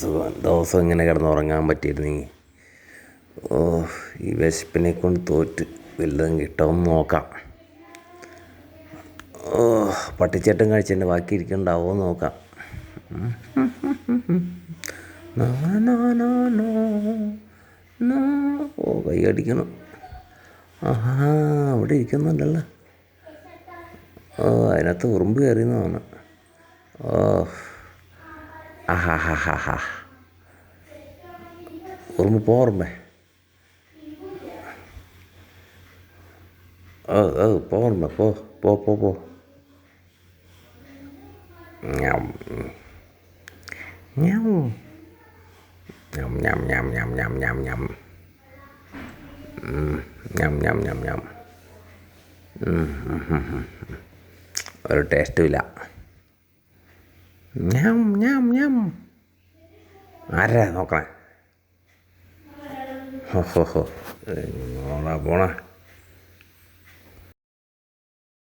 സുഖം. ദിവസം ഇങ്ങനെ കിടന്നുറങ്ങാൻ പറ്റിയിരുന്നെങ്കിൽ. ഓ ഈ വിശപ്പിനെ കൊണ്ട് തോറ്റ് വല്ലതും കിട്ടുമെന്ന് നോക്കാം. ഓ പട്ടിച്ചേട്ടൻ കഴിച്ചതിന്റെ ബാക്കി ഇരിക്കണ്ടാവോ നോക്കാം. ഓ കൈ അടിക്കണം ആഹാ അവിടെ ഇരിക്കുന്നുണ്ടല്ലോ. ഓ അതിനകത്ത് ഉറുമ്പ് കയറിയെന്നാണ് ഓ Ahahaha. Vurma போகிறோமே ஓ ஓ போகிறோமே போ போ போ போ Nhầm Nhầm Nhầm nhầm nhầm nhầm nhầm nhầm nhầm Nhầm nhầm nhầm nhầm ഒരു ടേസ്റ്റും ഇല്ല ഞാൻ ഞാൻ ഞാൻ ആരാ നോക്കണേ? ഓഹോ ഹോ പോണേ